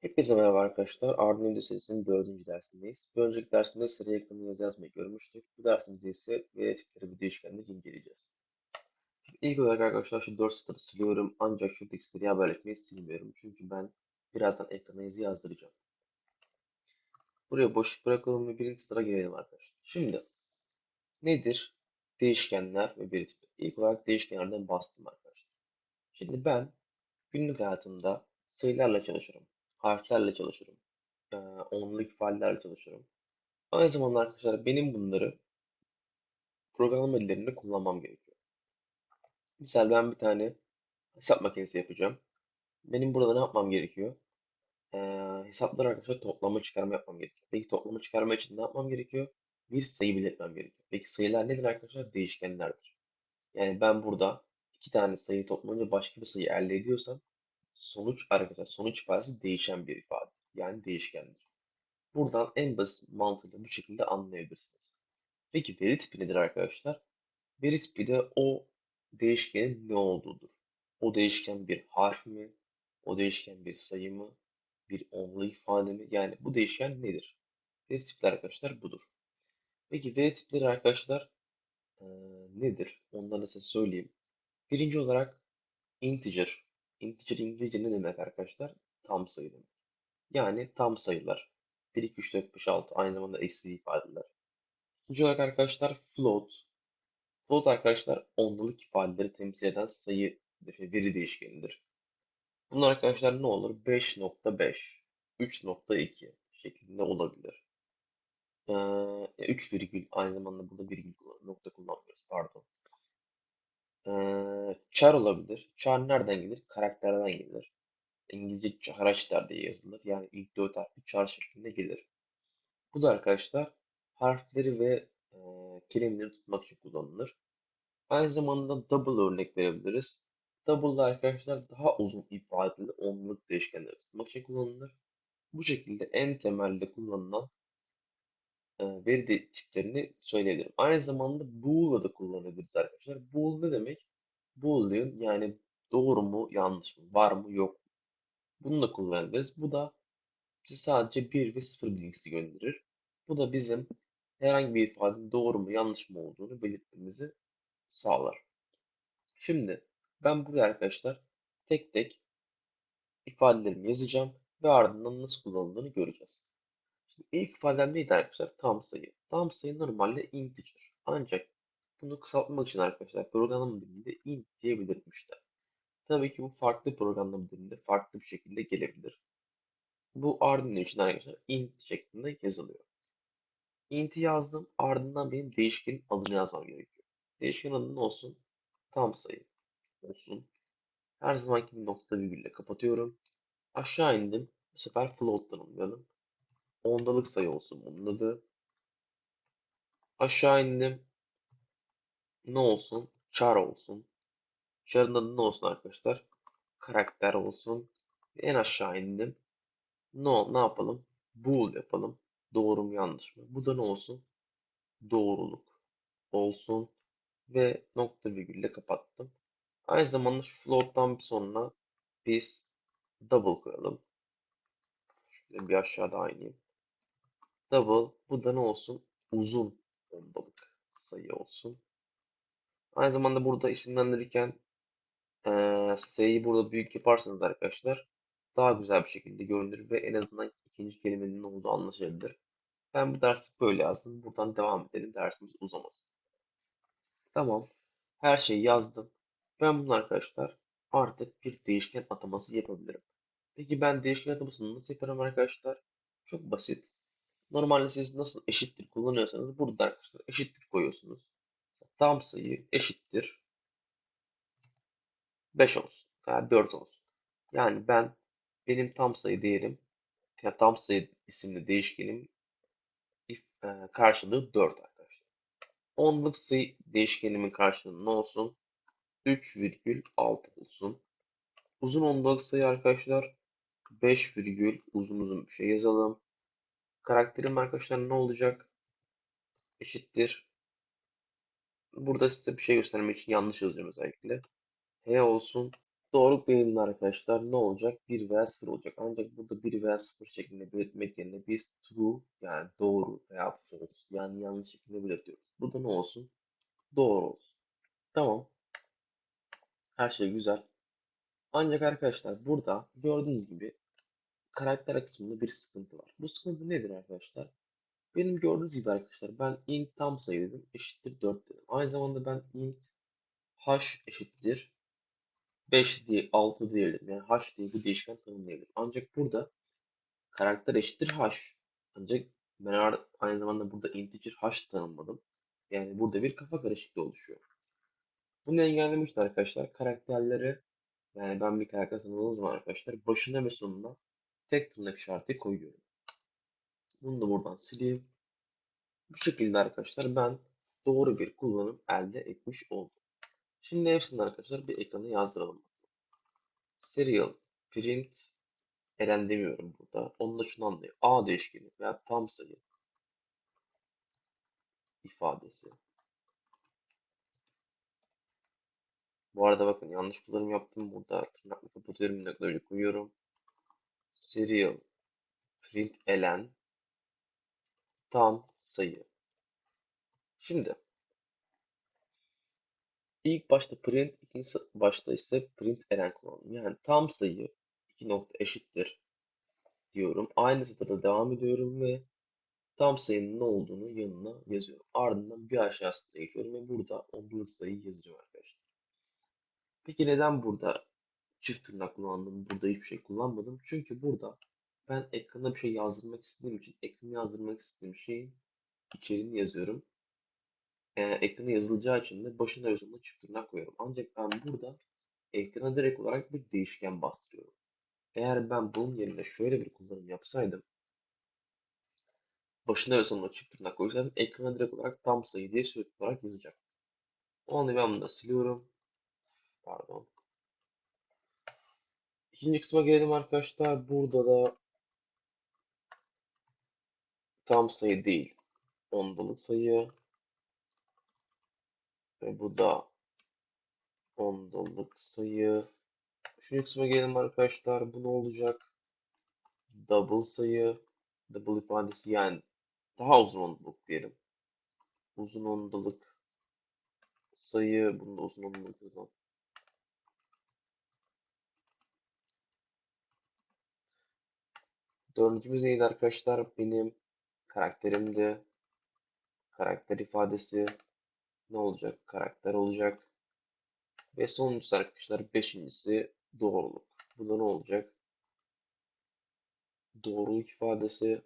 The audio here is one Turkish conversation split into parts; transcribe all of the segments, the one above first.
Hepinize merhaba arkadaşlar. Arduino serisinin dördüncü dersindeyiz. Bir önceki dersimde sıra yakını yazı yazmayı görmüştük. Bu dersimizde ise veri tipleri ve değişkenleri inceleyeceğiz. İlk olarak arkadaşlar şu dört satırı siliyorum ancak şu tekstleri haberleşmeyi silmiyorum. Çünkü ben birazdan ekrana yazı yazdıracağım. Buraya boş bırakalım ve birinci satıra girelim arkadaşlar. Şimdi nedir değişkenler ve veri tipleri? İlk olarak değişkenlerden bastım arkadaşlar. Şimdi ben günlük hayatımda sayılarla çalışırım harflerle çalışırım. Ee, onluk ifadelerle çalışırım. Aynı zamanda arkadaşlar benim bunları programlama dillerinde kullanmam gerekiyor. Misal ben bir tane hesap makinesi yapacağım. Benim burada ne yapmam gerekiyor? Ee, hesapları arkadaşlar toplama çıkarma yapmam gerekiyor. Peki toplama çıkarma için ne yapmam gerekiyor? Bir sayı belirtmem gerekiyor. Peki sayılar nedir arkadaşlar? Değişkenlerdir. Yani ben burada iki tane sayı toplayınca başka bir sayı elde ediyorsam sonuç arkadaşlar sonuç ifadesi değişen bir ifade. Yani değişkendir. Buradan en basit mantığıyla bu şekilde anlayabilirsiniz. Peki veri tipi nedir arkadaşlar? Veri tipi de o değişkenin ne olduğudur. O değişken bir harf mi? O değişken bir sayı mı? Bir onlu ifade mi? Yani bu değişken nedir? Veri tipleri arkadaşlar budur. Peki veri tipleri arkadaşlar eee, nedir? Onları size söyleyeyim. Birinci olarak integer. Integer İngilizce ne demek arkadaşlar? Tam sayı demek. Yani tam sayılar. 1, 2, 3, 4, 5, 6 aynı zamanda eksi ifadeler. İkinci olarak arkadaşlar float. Float arkadaşlar onluluk ifadeleri temsil eden sayı veri değişkenidir. Bunlar arkadaşlar ne olur? 5.5, 3.2 şeklinde olabilir. Ee, 3 virgül aynı zamanda burada virgül nokta kullanmıyoruz pardon. Ee, char olabilir. Char nereden gelir? Karakterden gelir. İngilizce charachter diye yazılır. Yani ilk dört harfi char şeklinde gelir. Bu da arkadaşlar harfleri ve e, kelimeleri tutmak için kullanılır. Aynı zamanda double örnek verebiliriz. Double da arkadaşlar daha uzun ifadeli onluluk değişkenleri tutmak için kullanılır. Bu şekilde en temelde kullanılan e, veri tiplerini söyleyebilirim. Aynı zamanda Boole'la da kullanabiliriz arkadaşlar. Boole ne demek? Boolean yani doğru mu yanlış mı var mı yok mu? Bunu da kullanabiliriz. Bu da bize sadece 1 ve 0 bilgisi gönderir. Bu da bizim herhangi bir ifadenin doğru mu yanlış mı olduğunu belirtmemizi sağlar. Şimdi ben buraya arkadaşlar tek tek ifadelerimi yazacağım ve ardından nasıl kullanıldığını göreceğiz. Şimdi ilk ifadem neydi arkadaşlar? Tam sayı. Tam sayı normalde integer. Ancak bunu kısaltmak için arkadaşlar programlama dilinde int diye belirtmişler. Tabii ki bu farklı programlama dilinde farklı bir şekilde gelebilir. Bu Arduino için arkadaşlar int şeklinde yazılıyor. Int'i yazdım. Ardından benim değişkenin adını yazmam gerekiyor. Değişken adı ne olsun? Tam sayı olsun. Her zamanki nokta virgülle kapatıyorum. Aşağı indim. Bu sefer float tanımlayalım. Ondalık sayı olsun bunun adı. Aşağı indim. Ne olsun? Char olsun. Char'ın adı ne olsun arkadaşlar? Karakter olsun. En aşağı indim. Ne, ne yapalım? Bool yapalım. Doğru mu yanlış mı? Bu da ne olsun? Doğruluk olsun. Ve nokta virgülle kapattım. Aynı zamanda şu float'tan bir sonra biz double koyalım. Şöyle bir aşağı daha ineyim. Double. Bu da ne olsun? Uzun ondalık sayı olsun. Aynı zamanda burada isimlendirirken eee sayıyı burada büyük yaparsanız arkadaşlar daha güzel bir şekilde görünür ve en azından ikinci kelimenin ne olduğu anlaşılabilir. Ben bu dersi böyle yazdım. Buradan devam edelim. Dersimiz uzamasın. Tamam. Her şeyi yazdım. Ben bunu arkadaşlar artık bir değişken ataması yapabilirim. Peki ben değişken atamasını nasıl yaparım arkadaşlar? Çok basit. Normalde siz nasıl eşittir kullanıyorsanız burada arkadaşlar eşittir koyuyorsunuz. Tam sayı eşittir 5 olsun. Yani 4 olsun. Yani ben benim tam sayı değerim ya tam sayı isimli değişkenim if, e, karşılığı 4 arkadaşlar. Onluk sayı değişkenimin karşılığı ne olsun? 3,6 olsun. Uzun ondalık sayı arkadaşlar 5 virgül uzun uzun bir şey yazalım. Karakterim arkadaşlar ne olacak? Eşittir. Burada size bir şey göstermek için yanlış yazıyorum özellikle. H olsun Doğruluk değerinde arkadaşlar ne olacak? 1 veya 0 olacak. Ancak burada 1 veya 0 şeklinde belirtmek yerine biz true yani doğru veya false yani yanlış şeklinde belirtiyoruz. Burada ne olsun? Doğru olsun. Tamam. Her şey güzel. Ancak arkadaşlar burada gördüğünüz gibi karakter kısmında bir sıkıntı var. Bu sıkıntı nedir arkadaşlar? Benim gördüğünüz gibi arkadaşlar ben int tam sayı dedim eşittir 4 dedim. Aynı zamanda ben int h eşittir 5 diye 6 diyebilirim. Yani h diye bir değişken tanımlayabilirim. Ancak burada karakter eşittir h. Ancak ben aynı zamanda burada integer h tanımladım. Yani burada bir kafa karışıklığı oluşuyor. Bunu engellemek arkadaşlar karakterleri yani ben bir karakter tanımladığım zaman arkadaşlar başına ve sonuna tek tırnak işareti koyuyorum. Bunu da buradan sileyim. Bu şekilde arkadaşlar ben doğru bir kullanım elde etmiş oldum. Şimdi hepsini arkadaşlar bir ekrana yazdıralım. Serial print elen demiyorum burada. Onu da şunu anlayın. A değişkeni veya tam sayı ifadesi. Bu arada bakın yanlış kullanım yaptım. Burada tırnakla kapatıyorum. Noktaları koyuyorum. Serial print elen tam sayı. Şimdi ilk başta print, ikinci başta ise print elen kullanalım. Yani tam sayı iki nokta eşittir diyorum. Aynı satırda devam ediyorum ve tam sayının ne olduğunu yanına yazıyorum. Ardından bir aşağı satıra geçiyorum ve burada ondalık sayıyı yazacağım arkadaşlar. Peki neden burada çift tırnak kullandım? Burada hiçbir şey kullanmadım. Çünkü burada ben ekrana bir şey yazdırmak istediğim için ekrana yazdırmak istediğim şeyin içeriğini yazıyorum. Ee, ekrana yazılacağı için de başına sonuna çift tırnak koyuyorum. Ancak ben burada ekrana direkt olarak bir değişken bastırıyorum. Eğer ben bunun yerine şöyle bir kullanım yapsaydım başına ve sonuna çift tırnak koysaydım ekrana direkt olarak tam sayı diye sürekli olarak yazacaktı. O halde ben bunu da siliyorum. Pardon. İkinci kısma gelelim arkadaşlar. Burada da tam sayı değil. Ondalık sayı. Ve bu da ondalık sayı. Üçüncü kısma gelelim arkadaşlar. Bu ne olacak? Double sayı. Double ifadesi yani daha uzun ondalık diyelim. Uzun ondalık sayı. Bunu da uzun ondalık yazalım. Dördüncümüz neydi arkadaşlar? Benim karakterimdi. Karakter ifadesi ne olacak? Karakter olacak. Ve sonuncusu arkadaşlar beşincisi doğruluk. Bu da ne olacak? Doğruluk ifadesi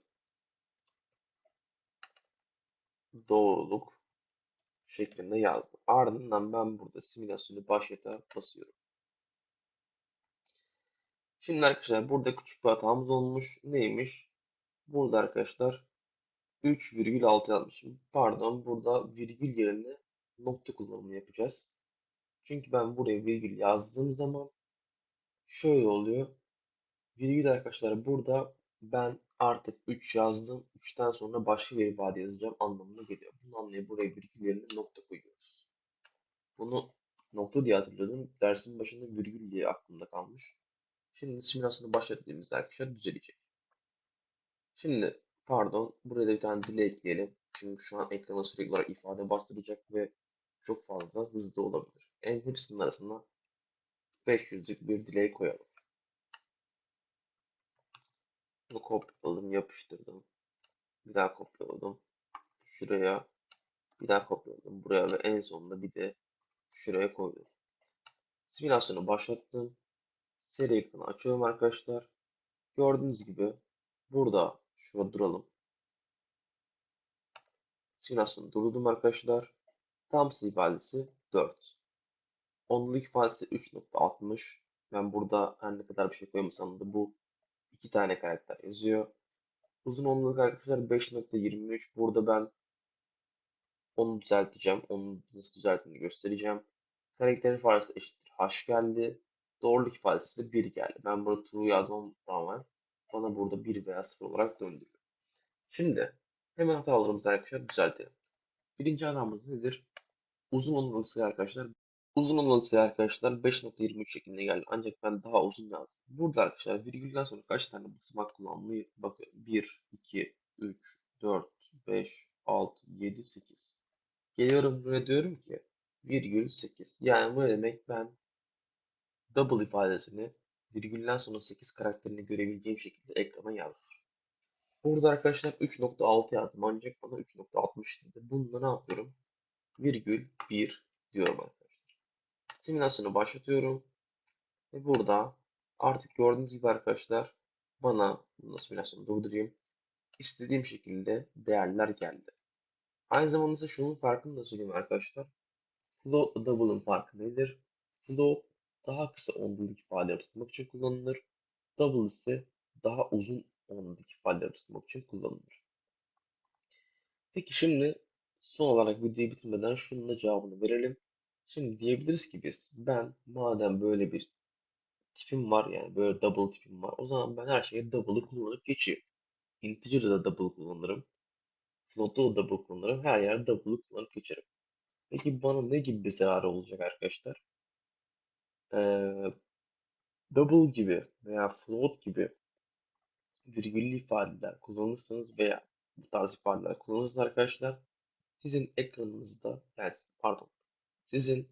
doğruluk şeklinde yazdım. Ardından ben burada simülasyonu başlata basıyorum. Şimdi arkadaşlar burada küçük bir hatamız olmuş. Neymiş? Burada arkadaşlar 3,6 yazmışım. Pardon burada virgül yerine nokta kullanımı yapacağız. Çünkü ben buraya virgül yazdığım zaman şöyle oluyor. Virgül arkadaşlar burada ben artık 3 yazdım. 3'ten sonra başka bir ifade yazacağım anlamına geliyor. Bunu anlayıp buraya virgül yerine nokta koyuyoruz. Bunu nokta diye hatırlıyordum. Dersin başında virgül diye aklımda kalmış. Şimdi simülasyonu başlattığımızda arkadaşlar düzelecek. Şimdi pardon buraya da bir tane delay ekleyelim. Çünkü şu an ekrana sürekli olarak ifade bastıracak ve çok fazla hızlı olabilir. En hepsinin arasında 500'lük bir delay koyalım. Bunu kopyaladım, yapıştırdım. Bir daha kopyaladım. Şuraya bir daha kopyaladım. Buraya ve en sonunda bir de şuraya koydum. Simülasyonu başlattım. Seri ekranı açıyorum arkadaşlar. Gördüğünüz gibi burada şurada duralım. Simülasyonu durdurdum arkadaşlar. Sayı ifadesi 4. Onluluk ifadesi 3.60. Ben burada her ne kadar bir şey koymasam da bu iki tane karakter yazıyor. Uzun onluluk arkadaşlar 5.23. Burada ben onu düzelteceğim. Onu nasıl düzelttiğini göstereceğim. Karakter ifadesi eşittir h geldi. Doğruluk ifadesi de 1 geldi. Ben burada true yazmam rağmen bana burada 1 veya 0 olarak döndürüyor. Şimdi hemen hatalarımızı arkadaşlar düzeltelim. Birinci hatamız nedir? Uzun onluluk sayı arkadaşlar Uzun olarak sayı arkadaşlar 5.23 şeklinde geldi. Ancak ben daha uzun yazdım. Burada arkadaşlar virgülden sonra kaç tane basamak kullanılıyor? Bakın 1, 2, 3, 4, 5, 6, 7, 8. Geliyorum buraya diyorum ki virgül 8. Yani bu demek? Ben double ifadesini virgülden sonra 8 karakterini görebileceğim şekilde ekrana yazdım. Burada arkadaşlar 3.6 yazdım ancak bana 3.60 dedi. Bunda ne yapıyorum? Virgül 1 diyorum arkadaşlar. Simülasyonu başlatıyorum. Ve burada artık gördüğünüz gibi arkadaşlar bana bunu simülasyonu durdurayım. İstediğim şekilde değerler geldi. Aynı zamanda ise şunun farkını da söyleyeyim arkadaşlar. Float double'ın farkı nedir? Float daha kısa ondalık ifadeleri tutmak için kullanılır. Double ise daha uzun ondalık ifadeleri tutmak için kullanılır. Peki şimdi son olarak videoyu bitirmeden şunun da cevabını verelim. Şimdi diyebiliriz ki biz ben madem böyle bir tipim var yani böyle double tipim var o zaman ben her şeye double'ı kullanıp geçeyim. Integer'da da double kullanırım. Float'ta da double kullanırım. Her yerde double'ı kullanıp geçerim. Peki bana ne gibi bir zararı olacak arkadaşlar? Ee, double gibi veya float gibi virgüllü ifadeler kullanırsanız veya bu tarz ifadeler kullanırsanız arkadaşlar sizin ekranınızda yani pardon sizin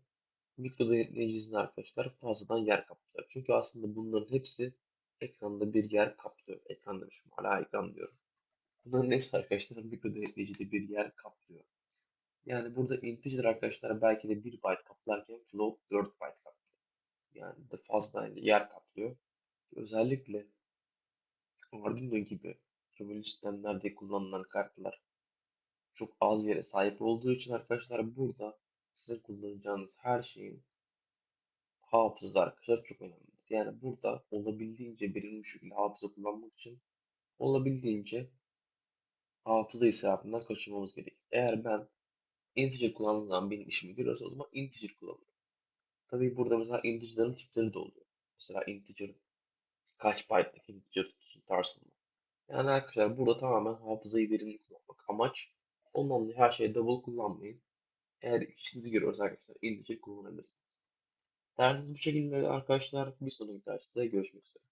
mikro denetleyiciniz arkadaşlar fazladan yer kaplıyor. Çünkü aslında bunların hepsi ekranda bir yer kaplıyor. Ekran demişim hala ekran diyorum. Bunların hepsi arkadaşlar mikro denetleyicide bir yer kaplıyor. Yani burada integer arkadaşlar belki de 1 byte kaplarken float 4 byte kaplıyor. Yani de fazla yer kaplıyor. Özellikle Arduino gibi gömülü sistemlerde kullanılan kartlar çok az yere sahip olduğu için arkadaşlar burada sizin kullanacağınız her şeyin hafızası arkadaşlar çok önemlidir. Yani burada olabildiğince verimli şekilde hafıza kullanmak için olabildiğince hafıza israfından kaçınmamız gerekir. Eğer ben integer kullandığım benim işimi görüyorsa o zaman integer kullanırım. Tabii burada mesela integer'ların tipleri de oluyor. Mesela integer kaç byte'lık integer tutsun tarzında. Yani arkadaşlar burada tamamen hafızayı verimli kullanmak amaç. Ondan dolayı her şeyi double kullanmayın. Eğer işinizi görüyorsa arkadaşlar integer kullanabilirsiniz. Dersiniz bu şekilde arkadaşlar. Bir sonraki derste görüşmek üzere.